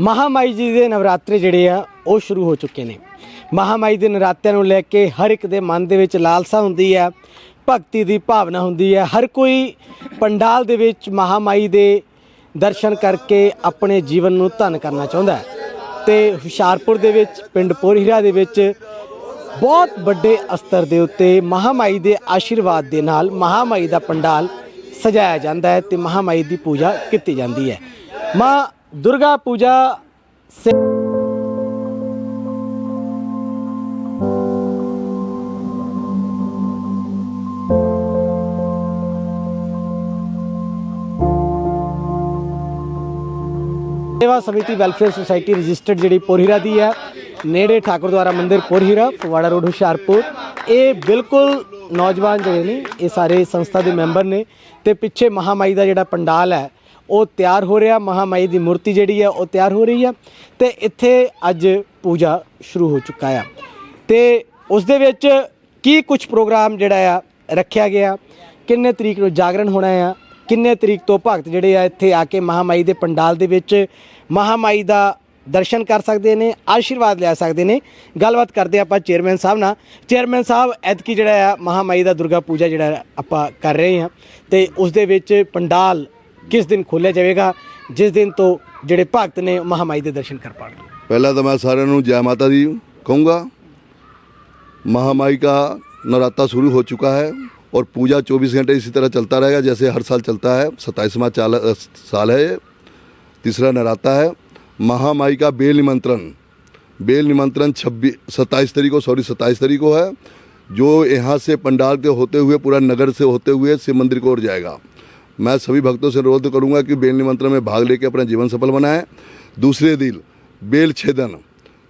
ਮਹਾਮਾਈ ਜੀ ਦੇ ਨਵਰਾਤਰੇ ਜਿਹੜੇ ਆ, ਉਹ ਸ਼ੁਰੂ ਹੋ ਚੁੱਕੇ ਨੇ। ਮਹਾਮਾਈ ਦੇ ਨਰਾਤਿਆਂ ਨੂੰ ਲੈ ਕੇ ਹਰ ਇੱਕ ਦੇ ਮਨ ਦੇ ਵਿੱਚ ਲਾਲਸਾ ਹੁੰਦੀ ਹੈ, ਭਗਤੀ ਦੀ ਭਾਵਨਾ ਹੁੰਦੀ ਹੈ। ਹਰ ਕੋਈ ਪੰਡਾਲ ਦੇ ਵਿੱਚ ਮਹਾਮਾਈ ਦੇ ਦਰਸ਼ਨ ਕਰਕੇ ਆਪਣੇ ਜੀਵਨ ਨੂੰ ਧਨ ਕਰਨਾ ਚਾਹੁੰਦਾ ਹੈ। ਤੇ ਹੁਸ਼ਿਆਰਪੁਰ ਦੇ ਵਿੱਚ, ਪਿੰਡ ਪੋਰਹੀਰਾ ਦੇ ਵਿੱਚ ਬਹੁਤ ਵੱਡੇ ਅਸਤਰ ਦੇ ਉੱਤੇ ਮਹਾਮਾਈ ਦੇ ਆਸ਼ੀਰਵਾਦ ਦੇ ਨਾਲ ਮਹਾਮਾਈ ਦਾ ਪੰਡਾਲ ਸਜਾਇਆ ਜਾਂਦਾ ਹੈ ਤੇ ਮਹਾਮਾਈ ਦੀ ਪੂਜਾ ਕੀਤੀ ਜਾਂਦੀ ਹੈ। ਮਾਂ ਦੁਰਗਾ ਪੂਜਾ ਸੇ ਸੇਵਾ ਸਮਿਤੀ ਵੈਲਫੇਅਰ ਸੁਸਾਇਟੀ ਰਜਿਸਟਰਡ ਜਿਹੜੀ ਪੋਰਹੀਰਾ ਦੀ ਹੈ ਨੇੜੇ ਠਾਕੁਰ ਦੁਆਰਾ ਮੰਦਿਰ ਪੋਰਹੀਰਾ ਫਗਵਾੜਾ ਰੋਡ ਹੁਸ਼ਿਆਰਪੁਰ ਇਹ ਬਿਲਕੁਲ ਨੌਜਵਾਨ ਜਿਹੜੇ ਨੇ ਇਹ ਸਾਰੇ ਸੰਸਥਾ ਦੇ ਮੈਂਬਰ ਨੇ ਤੇ ਪਿੱਛੇ ਮਹਾਮਾਈ ਦਾ ਜਿਹੜਾ ਪੰਡਾਲ ਹੈ ਉਹ ਤਿਆਰ ਹੋ ਰਿਹਾ, ਮਹਾਮਾਈ ਦੀ ਮੂਰਤੀ ਜਿਹੜੀ ਹੈ ਉਹ ਤਿਆਰ ਹੋ ਰਹੀ ਹੈ ਤੇ ਇੱਥੇ ਅੱਜ ਪੂਜਾ ਸ਼ੁਰੂ ਹੋ ਚੁੱਕਾ ਆ। ਤੇ ਉਸ ਦੇ ਵਿੱਚ ਕੀ ਕੁਝ ਪ੍ਰੋਗਰਾਮ ਜਿਹੜਾ ਆ ਰੱਖਿਆ ਗਿਆ, ਕਿੰਨੇ ਤਰੀਕ ਨੂੰ ਜਾਗਰਣ ਹੋਣਾ ਆ, ਕਿੰਨੇ ਤਰੀਕ ਤੋਂ ਭਗਤ ਜਿਹੜੇ ਆ ਇੱਥੇ ਆ ਕੇ ਮਹਾਮਾਈ ਦੇ ਪੰਡਾਲ ਦੇ ਵਿੱਚ ਮਹਾਮਾਈ ਦਾ ਦਰਸ਼ਨ ਕਰ ਸਕਦੇ ਨੇ, ਆਸ਼ੀਰਵਾਦ ਲੈ ਸਕਦੇ ਨੇ। ਗੱਲਬਾਤ ਕਰਦੇ ਆਪਾਂ ਚੇਅਰਮੈਨ ਸਾਹਿਬ ਨਾਲ। ਚੇਅਰਮੈਨ ਸਾਹਿਬ, ਐਤਕੀ ਜਿਹੜਾ ਆ ਮਹਾਮਾਈ ਦਾ ਦੁਰਗਾ ਪੂਜਾ ਜਿਹੜਾ ਆਪਾਂ ਕਰ ਰਹੇ ਹਾਂ ਤੇ ਉਸ ਦੇ ਵਿੱਚ ਪੰਡਾਲ ਕਿਸ ਦਿਨ ਖੋਲ੍ਹਿਆ ਜਾਵੇਗਾ ਜਿਸ ਦਿਨ ਤੋਂ ਜਿਹੜੇ ਭਗਤ ਨੇ ਮਹਾਮਾਈ ਦੇ ਦਰਸ਼ਨ ਕਰ ਪਾਣਗੇ ਪਹਿਲਾਂ ਤਾਂ ਮੈਂ ਸਾਰਿਆਂ ਨੂੰ ਜੈ ਮਾਤਾ ਦੀ ਕਹੂੰਗਾ महामाई का नवरात्रा शुरू हो चुका है और पूजा 24 घंटे इसी तरह चलता रहेगा जैसे हर साल चलता है सत्ताईसवां चाल अ, साल है ये तीसरा नवरात्रा है महामाई का बेल निमंत्रण बेल निमंत्रण छब्बीस सत्ताईस तारीख को सॉरी सत्ताईस तारीख को है जो यहाँ से पंडाल के होते हुए पूरा नगर से होते हुए शिव मंदिर की ओर जाएगा मैं सभी भक्तों से अनुरोध करूँगा कि बेल निमंत्रण में भाग लेकर अपना जीवन सफल बनाएँ। दूसरे दिन, बेल छेदन,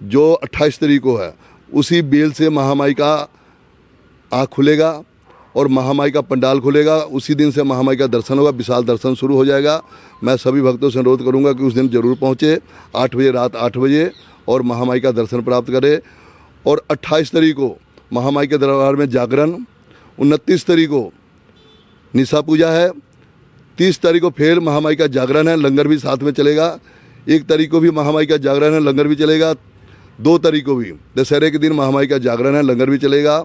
जो 28 तारीख को है, उसी बेल से महामाई का आँख खुलेगा और महामाई का पंडाल खुलेगा। उसी दिन से महामाई का दर्शन होगा, विशाल दर्शन शुरू हो जाएगा। मैं सभी भक्तों से अनुरोध करूँगा कि उस दिन ज़रूर पहुँचे, आठ बजे, रात आठ बजे, और महामाई का दर्शन प्राप्त करें। और 28 तारीख को महामाई के दरबार में जागरण, उनतीस तारीख को निशा पूजा है तीस तारीख को फिर महामाई का जागरण है, लंगर भी साथ में चलेगा। एक तारीख को भी महामाई का जागरण है, लंगर भी चलेगा। दो तारीख को भी, दशहरे के दिन महामाई का जागरण है, लंगर भी चलेगा।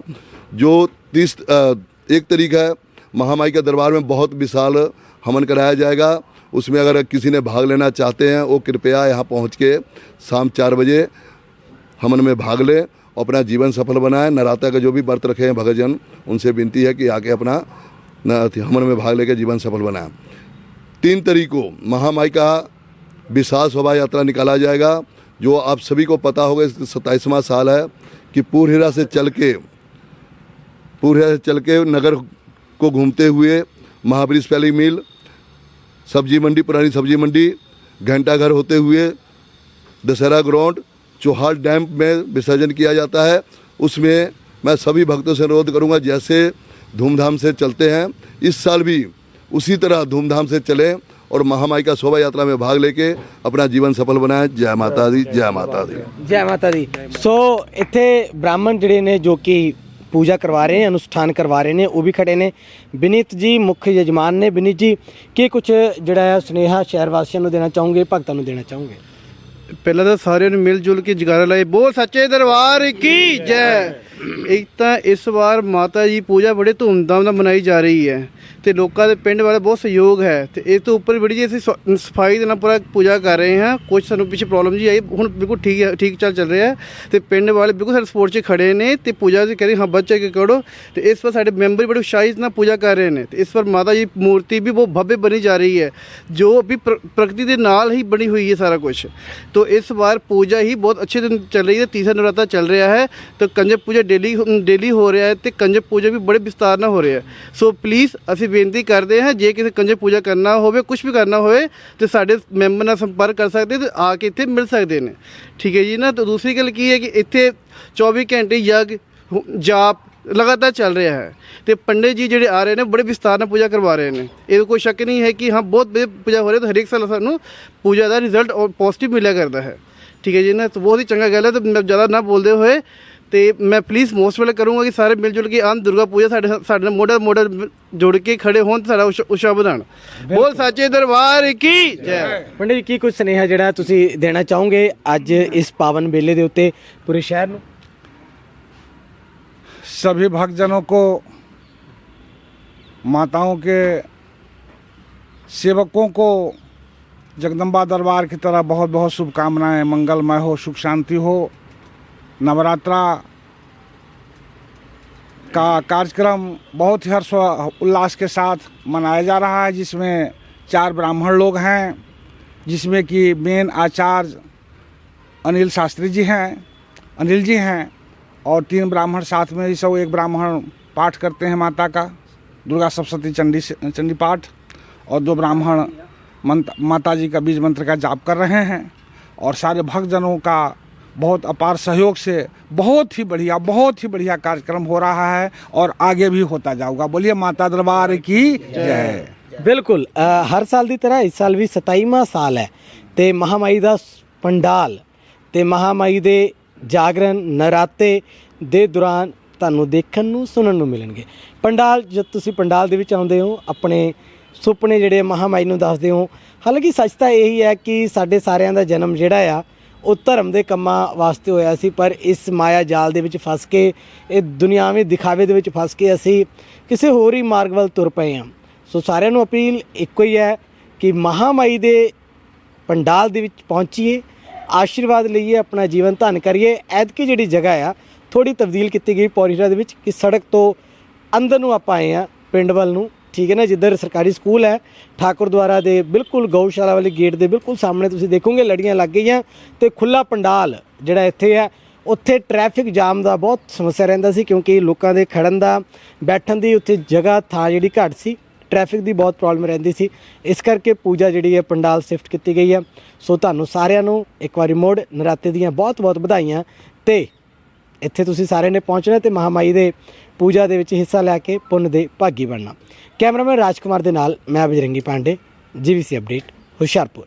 जो तीस एक तारीख है, महामाई के दरबार में बहुत विशाल हवन कराया जाएगा। उसमें अगर किसी ने भाग लेना चाहते हैं, वो कृपया यहाँ पहुँच के शाम चार बजे हमन में भाग लें, अपना जीवन सफल बनाए। नराता का जो भी व्रत रखे हैं भगतजन उनसे विनती है कि आके अपना हमन में भाग लेकर जीवन सफल बनाए। तीन तरीकों। महामाई का विशाल शोभा यात्रा निकाला जाएगा, जो आप सभी को पता होगा सत्ताईसवां साल है कि पूर्णिरा से चल के पूर्णिरा से चल के नगर को घूमते हुए महाबली स्पेलिंग मिल, सब्ज़ी मंडी, पुरानी सब्ज़ी मंडी घंटाघर होते हुए दशहरा ग्राउंड चौहाल डैम में विसर्जन किया जाता है, उसमें मैं सभी भक्तों से अनुरोध करूँगा, जैसे धूमधाम से चलते हैं इस साल भी उसी तरह धूमधाम से चलें और महामाई का शोभा यात्रा में भाग लेके अपना जीवन सफल बनाएं जय माता दी जय माता दी ਜੈ ਮਾਤਾ ਦੀ ਸੋ ਇੱਥੇ ਬ੍ਰਾਹਮਣ ਜਿਹੜੇ ਨੇ ਜੋ ਕਿ ਪੂਜਾ ਕਰਵਾ ਰਹੇ ਨੇ ਅਨੁਸ਼ਠਾਨ ਕਰਵਾ ਰਹੇ ਨੇ ਉਹ ਵੀ ਖੜੇ ਨੇ ਵਿਨੀਤ ਜੀ ਮੁੱਖ ਯਜਮਾਨ ਨੇ ਵਿਨੀਤ ਜੀ ਕੀ ਕੁਝ ਜਿਹੜਾ ਹੈ ਸੁਨੇਹਾ ਸ਼ਹਿਰ ਵਾਸੀਆਂ ਨੂੰ ਦੇਣਾ ਚਾਹੋਗੇ ਭਗਤਾਂ ਨੂੰ ਦੇਣਾ ਚਾਹੋਗੇ ਪਹਿਲਾਂ ਤਾਂ ਸਾਰਿਆਂ ਨੂੰ ਮਿਲ ਜੁਲ ਕੇ ਜਗਾਰਾ ਲਾਏ, ਬੋਲ ਸੱਚੇ ਦਰਬਾਰ, ਕੀ ਜੈ? ਇੱਕ ਤਾਂ ਇਸ ਵਾਰ ਮਾਤਾ ਜੀ ਪੂਜਾ ਬੜੇ ਧੂਮਧਾਮ ਨਾਲ ਮਨਾਈ ਜਾ ਰਹੀ ਹੈ ਤੇ ਲੋਕਾਂ ਦੇ ਪਿੰਡ ਵਾਲੇ ਬਹੁਤ ਸਹਿਯੋਗ ਹੈ ਤੇ ਇਸ ਤੋਂ ਉੱਪਰ ਬੜੀ ਜੀ, ਅਸੀਂ ਸਫ਼ਾਈ ਦੇ ਨਾਲ ਪੂਰਾ ਪੂਜਾ ਕਰ ਰਹੇ ਹਾਂ। ਕੁਝ ਸਾਨੂੰ ਪਿੱਛੇ ਪ੍ਰੋਬਲਮ ਜੀ ਆਈ, ਹੁਣ ਬਿਲਕੁਲ ਠੀਕ ਹੈ, ਠੀਕ ਚੱਲ ਚੱਲ ਰਿਹਾ ਹੈ ਤੇ ਪਿੰਡ ਵਾਲੇ ਬਿਲਕੁਲ ਸਾਡੇ ਸਪੋਰਟ 'ਚ ਖੜੇ ਨੇ ਤੇ ਪੂਜਾ ਦੀ ਕਰੀ ਹਾਂ, ਬੱਚੇ ਕੇ ਕਰੋ। ਤੇ ਇਸ ਵਾਰ ਸਾਡੇ ਮੈਂਬਰ ਬੜੇ ਉਤਸ਼ਾਹਿਤ ਨਾਲ ਪੂਜਾ ਕਰ ਰਹੇ ਨੇ ਤੇ ਇਸ ਵਾਰ ਮਾਤਾ ਜੀ ਮੂਰਤੀ ਵੀ ਬਹੁਤ ਭव्य ਬਣੀ ਜਾ ਰਹੀ ਹੈ, ਜੋ ਵੀ ਪ੍ਰ- ਪ੍ਰਕਿਰਤੀ ਦੇ ਨਾਲ ਹੀ ਬਣੀ ਹੋਈ ਹੈ ਸਾਰਾ ਕੁਝ तो इस बार पूजा ही बहुत अच्छे दिन चल रही है तीसरा नवरात्रा चल रहा है तो कंजक पूजा डेली डेली हो रहा है तो कंजक पूजा भी बड़े विस्तार ਨਾਲ ਹੋ ਰਿਹਾ ਹੈ ਸੋ ਪਲੀਜ਼ ਅਸੀਂ ਬੇਨਤੀ ਕਰਦੇ ਹਾਂ ਜੇ ਕਿਸੇ ਕੰਜਕ ਪੂਜਾ ਕਰਨਾ ਹੋਵੇ ਕੁਝ ਵੀ ਕਰਨਾ ਹੋਵੇ ਤੇ ਸਾਡੇ ਮੈਂਬਰ ਨਾਲ ਸੰਪਰਕ ਕਰ ਸਕਦੇ ਤੇ ਆ ਕੇ ਇੱਥੇ ਮਿਲ ਸਕਦੇ ਨੇ ਠੀਕ ਹੈ ਜੀ ਨਾ ਤਾਂ ਦੂਸਰੀ ਗੱਲ ਕੀ ਹੈ ਕਿ ਇੱਥੇ 24 ਘੰਟੇ ਯਗ ਹੁ- ਜਾਪ ਲਗਾਤਾਰ ਚੱਲ ਰਿਹਾ ਹੈ। ਤੇ ਪੰਡਿਤ ਜੀ ਜਿਹੜੇ ਆ ਰਹੇ ਨੇ ਬੜੇ ਵਿਸਤਾਰ ਨਾਲ ਪੂਜਾ ਕਰਵਾ ਰਹੇ ਨੇ। ਇਹ ਕੋਈ ਸ਼ੱਕ ਨਹੀਂ ਹੈ ਕਿ ਹਾਂ ਬਹੁਤ ਵਧੀਆ ਪੂਜਾ ਹੋ ਰਹੀ ਹੈ ਤਾਂ ਹਰੇਕ ਸਾਲ ਸਾਨੂੰ ਪੂਜਾ ਦਾ ਰਿਜ਼ਲਟ ਪੋਜ਼ਿਟਿਵ ਮਿਲਿਆ ਕਰਦਾ ਹੈ। ਠੀਕ ਹੈ ਜੀ ਨਾ ਤਾਂ ਬਹੁਤ ਹੀ ਚੰਗਾ ਗੱਲ ਹੈ ਤਾਂ ਮੈਂ ਜ਼ਿਆਦਾ ਨਾ ਬੋਲਦੇ ਹੋਏ ਤੇ ਮੈਂ ਪਲੀਜ਼ ਮੋਸਟ ਵੇਲੇ ਕਰੂੰਗਾ ਕਿ ਸਾਰੇ ਮਿਲ ਜੁਲ ਕੇ ਆਨ ਦੁਰਗਾ ਪੂਜਾ ਸਾਡੇ ਸਾਡੇ ਨਾਲ ਮੋਢਾ ਮੋਢਾ ਜੁੜ ਕੇ ਖੜੇ ਹੋਣ ਤੇ ਸਾਡਾ ਉਸ਼- ਵਧਾਉਣ। ਬੋਲ ਸੱਚੇ ਦਰਬਾਰ ਕੀ? ਜੈ। ਪੰਡਿਤ ਜੀ ਕੀ ਕੁਝ ਸੁਨੇਹਾ ਜਿਹੜਾ ਤੁਸੀਂ ਦੇਣਾ ਚਾਹੋਗੇ ਅੱਜ ਇਸ ਪਾਵਨ ਮੇਲੇ ਦੇ ਉੱਤੇ ਪੂਰੇ ਸ਼ਹਿਰ ਨੂੰ? सभी भक्तजनों को, माताओं के सेवकों को, जगदम्बा दरबार की तरह बहुत बहुत शुभकामनाएँ। मंगलमय हो, सुख शांति हो। नवरात्रा का कार्यक्रम बहुत ही हर्ष उल्लास के साथ मनाया जा रहा है, जिसमें चार ब्राह्मण लोग हैं, जिसमें कि मेन आचार्य अनिल शास्त्री जी हैं, अनिल जी हैं और तीन ब्राह्मण साथ में ही सब एक ब्राह्मण पाठ करते हैं माता का दुर्गा सप्तशती चंडी से- चंडी पाठ और दो ब्राह्मण मंत माता जी का बीज मंत्र का जाप कर रहे हैं और सारे भक्तजनों का बहुत अपार सहयोग से बहुत ही बढ़िया बहुत ही बढ़िया कार्यक्रम हो रहा है और आगे भी होता जाऊगा बोलिए माता दरबार की जय ਬਿਲਕੁਲ ਅ, ਹਰ ਸਾਲ ਦੀ ਤਰ੍ਹਾਂ ਇਸ ਸਾਲ ਵੀ 27ਵਾਂ ਸਾਲ ਹੈ ਤੇ ਮਹਾਮਾਈ ਦਾ ਸ- ਪੰਡਾਲ ਤੇ ਮਹਾਮਾਈ ਦੇ ਜਾਗਰਣ, ਨਰਾਤੇ ਦੇ ਦੌਰਾਨ ਤੁਹਾਨੂੰ ਦੇਖਣ ਨੂੰ, ਸੁਣਨ ਨੂੰ ਮਿਲਣਗੇ। ਪੰਡਾਲ, ਜਦ ਤੁਸੀਂ ਪੰਡਾਲ ਦੇ ਵਿੱਚ ਆਉਂਦੇ ਹੋ, ਆਪਣੇ ਸੁਪਨੇ ਜਿਹੜੇ ਮਹਾਮਾਈ ਨੂੰ ਦੱਸਦੇ ਹੋ, ਹਾਲਾਂਕਿ ਸੱਚ ਤਾਂ ਇਹੀ ਹੈ ਕਿ ਸਾਡੇ ਸਾਰਿਆਂ ਦਾ ਜਨਮ ਜਿਹੜਾ ਆ, ਉਹ ਧਰਮ ਦੇ ਕੰਮਾਂ ਵਾਸਤੇ ਹੋਇਆ ਸੀ, ਪਰ ਇਸ ਮਾਇਆ ਜਾਲ ਦੇ ਵਿੱਚ ਫਸ ਕੇ, ਇਹ ਦੁਨਿਆਵੀ ਦਿਖਾਵੇ ਦੇ ਵਿੱਚ ਫਸ ਕੇ ਅਸੀਂ ਕਿਸੇ ਹੋਰ ਹੀ ਮਾਰਗ ਵੱਲ ਤੁਰ ਪਏ ਹਾਂ। ਸੋ ਸਾਰਿਆਂ ਨੂੰ ਅਪੀਲ ਇੱਕੋ ਹੀ ਹੈ ਕਿ ਮਹਾਮਾਈ ਦੇ ਪੰਡਾਲ ਦੇ ਵਿੱਚ ਪਹੁੰਚੀਏ ਆਸ਼ੀਰਵਾਦ ਲਈਏ, ਆਪਣਾ ਜੀਵਨ ਧਨ ਕਰੀਏ। ਐਤਕੀ ਜਿਹੜੀ ਜਗ੍ਹਾ ਆ ਥੋੜੀ ਤਬਦੀਲ ਕੀਤੀ ਗਈ ਪੌਰੀਰਾ ਦੇ ਵਿੱਚ ਕਿ ਸੜਕ ਤੋਂ ਅੰਦਰ ਨੂੰ ਆਪਾਂ ਆਏ ਆ ਪਿੰਡ ਵੱਲ ਨੂੰ। ਠੀਕ ਹੈ ਨਾ, ਜਿੱਧਰ ਸਰਕਾਰੀ ਸਕੂਲ ਹੈ, ਠਾਕੁਰ ਦੁਆਰਾ ਦੇ ਬਿਲਕੁਲ ਗਊਸ਼ਾਲਾ ਵਾਲੇ ਗੇਟ ਦੇ ਬਿਲਕੁਲ ਸਾਹਮਣੇ ਤੁਸੀਂ ਦੇਖੋਗੇ, ਲੜੀਆਂ ਲੱਗ ਗਈਆਂ ਤੇ ਖੁੱਲਾ ਪੰਡਾਲ ਜਿਹੜਾ ਇੱਥੇ ਹੈ, ਉੱਥੇ ਟ੍ਰੈਫਿਕ ਜਾਮ ਦਾ ਬਹੁਤ ਸਮੱਸਿਆ ਰਹਿੰਦਾ ਸੀ ਕਿਉਂਕਿ ਲੋਕਾਂ ਦੇ ਖੜਨ ਦਾ, ਬੈਠਣ ਦੀ ਉੱਥੇ ਜਗ੍ਹਾ, ਥਾਂ ਜਿਹੜੀ ਘੱਟ ਸੀ। ਟ੍ਰੈਫਿਕ ਦੀ ਬਹੁਤ ਪ੍ਰੋਬਲਮ ਰਹਿੰਦੀ ਸੀ। ਇਸ ਕਰਕੇ ਪੂਜਾ ਜਿਹੜੀ ਹੈ ਪੰਡਾਲ ਸ਼ਿਫਟ ਕੀਤੀ ਗਈ ਹੈ। ਸੋ ਤੁਹਾਨੂੰ ਸਾਰਿਆਂ ਨੂੰ ਇੱਕ ਵਾਰੀ ਮੋੜ, ਨਰਾਤੇ ਦੀਆਂ ਬਹੁਤ-ਬਹੁਤ ਵਧਾਈਆਂ ਤੇ ਇੱਥੇ ਤੁਸੀਂ ਸਾਰਿਆਂ ਨੇ ਪਹੁੰਚਣਾ ਤੇ ਮਹਾਮਾਈ ਦੇ ਪੂਜਾ ਦੇ ਵਿੱਚ ਹਿੱਸਾ ਲੈ ਕੇ ਪੁੰਨ ਦੇ ਭਾਗੀ ਬਣਨਾ। ਕੈਮਰਾਮੈਨ ਰਾਜਕੁਮਾਰ ਦੇ ਨਾਲ ਮੈਂ ਬਜਰੰਗੀ ਪਾਂਡੇ ਜੀਵੀਸੀ ਅਪਡੇਟ ਹੁਸ਼ਿਆਰਪੁਰ।